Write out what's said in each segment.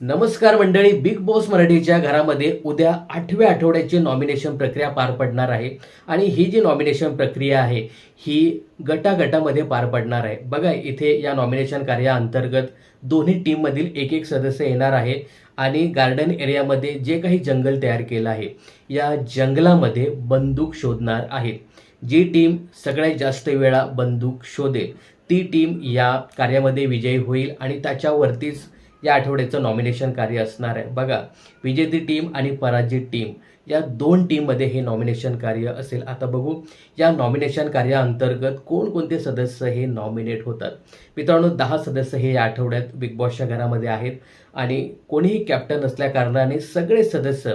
नमस्कार मंडळी big boss मराठीच्या घरामध्ये उद्या आठव्या आठवड्याची नॉमिनेशन प्रक्रिया पार पडणार आहे. आणि ही जी नॉमिनेशन प्रक्रिया आहे ही गटागटामध्ये पार पडणार आहे. बघा इथे या नॉमिनेशन कार्याअंतर्गत दोन्ही टीममधील एक एक सदस्य येणार आहे आणि गार्डन एरियामध्ये जे काही जंगल तयार केलं आहे या जंगलामध्ये बंदूक शोधणार आहेत. जी टीम सगळ्यात जास्त वेळा बंदूक शोधेल ती टीम या कार्यामध्ये विजयी होईल आणि त्याच्यावरतीच या आठवड्याचं नॉमिनेशन कार्य असणार आहे. बघा विजेती टीम आणि पराजित टीम या दोन टीममध्ये हे नॉमिनेशन कार्य असेल. आता बघू या नॉमिनेशन कार्याअंतर्गत कोणकोणते सदस्य हे नॉमिनेट होतात? मित्रांनो दहा सदस्य हे या आठवड्यात बिग बॉसच्या घरामध्ये आहेत आणि कोणीही कॅप्टन असल्या कारणाने सगळे सदस्य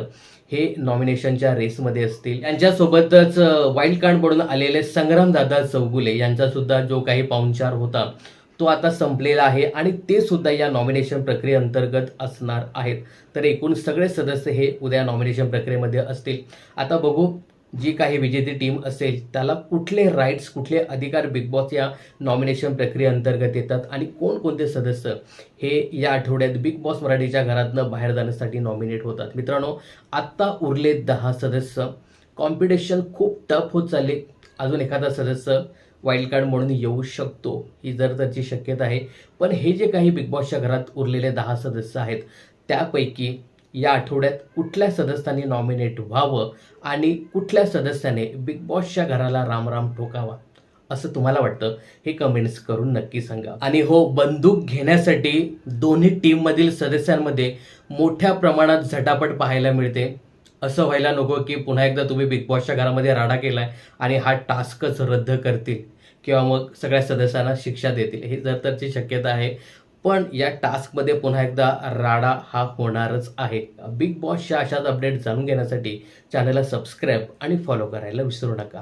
हे नॉमिनेशनच्या रेसमध्ये असतील. यांच्यासोबतच वाईल्ड कार्ड म्हणून आलेले संग्रामदादा चौगुले यांचासुद्धा जो काही पाहुणचार होता तो आता संपलेला आहे आणि ते सुद्धा या नॉमिनेशन प्रक्रियेअंतर्गत असणार आहेत. तर एकूण सगळे सदस्य हे उद्या नॉमिनेशन प्रक्रियेमध्ये असतील. आता बघू जी काही विजेती टीम असेल त्याला कुठले राईट्स कुठले अधिकार बिग बॉस या नॉमिनेशन प्रक्रियेअंतर्गत येतात आणि कोणकोणते सदस्य हे या आठवड्यात बिग बॉस मराठीच्या घरातनं बाहेर जाण्यासाठी नॉमिनेट होतात. मित्रांनो आत्ता उरले दहा सदस्य. कॉम्पिटिशन खूप टफ होत चालले. अजून एखादा सदस्य वाईल्ड कार्ड म्हणून येऊ शकतो ही जर त्याची शक्यता आहे. पण हे जे काही बिग बॉसच्या घरात उरलेले दहा सदस्य आहेत त्यापैकी या आठवड्यात कुठल्या सदस्यांनी नॉमिनेट व्हावं आणि कुठल्या सदस्याने बिग बॉसच्या घराला रामराम ठोकावा असं तुम्हाला वाटतं हे कमेंट्स करून नक्की सांगा. आणि हो बंदूक घेण्यासाठी दोन्ही टीममधील सदस्यांमध्ये मोठ्या प्रमाणात झटापट पाहायला मिळते. असं व्हायला नको की पुन्हा एकदा तुम्ही बिग बॉसच्या घरामध्ये राडा केलाय आणि हा टास्कच रद्द करतील किंवा मग सगळ्या सदस्यांना शिक्षा देतील. हे जर तरची शक्यता आहे. पण या टास्कमध्ये पुन्हा एकदा राडा हा होणारच आहे. बिग बॉसच्या अशाच अपडेट जाणून घेण्यासाठी चॅनलला सबस्क्राईब आणि फॉलो करायला विसरू नका.